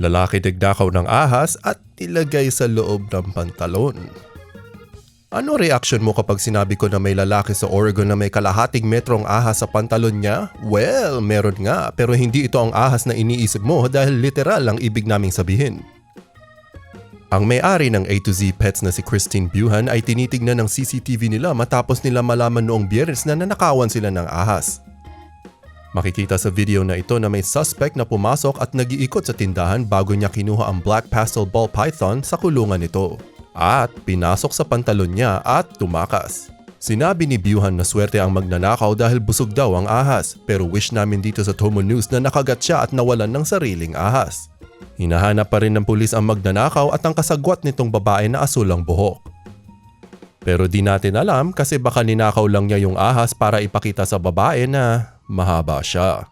Lalaki nagdakaw ng ahas at ilagay sa loob ng pantalon. Ano reaction mo kapag sinabi ko na may lalaki sa Oregon na may kalahating metrong ahas sa pantalon niya? Well, meron nga pero hindi ito ang ahas na iniisip mo dahil literal ang ibig naming sabihin. Ang may-ari ng A to Z Pets na si Christine Buhan ay tinitignan ng CCTV nila matapos nila malaman noong biyernes na nanakawan sila ng ahas. Makikita sa video na ito na may suspect na pumasok at nagiikot sa tindahan bago niya kinuha ang black pastel ball python sa kulungan nito. At pinasok sa pantalon niya at tumakas. Sinabi ni Buhan na swerte ang magnanakaw dahil busog daw ang ahas pero wish namin dito sa Tomo News na nakagat siya at nawalan ng sariling ahas. Hinahanap pa rin ng pulis ang magnanakaw at ang kasagwat nitong babae na asulang buhok. Pero di natin alam kasi baka ninakaw lang niya yung ahas para ipakita sa babae na mahaba siya.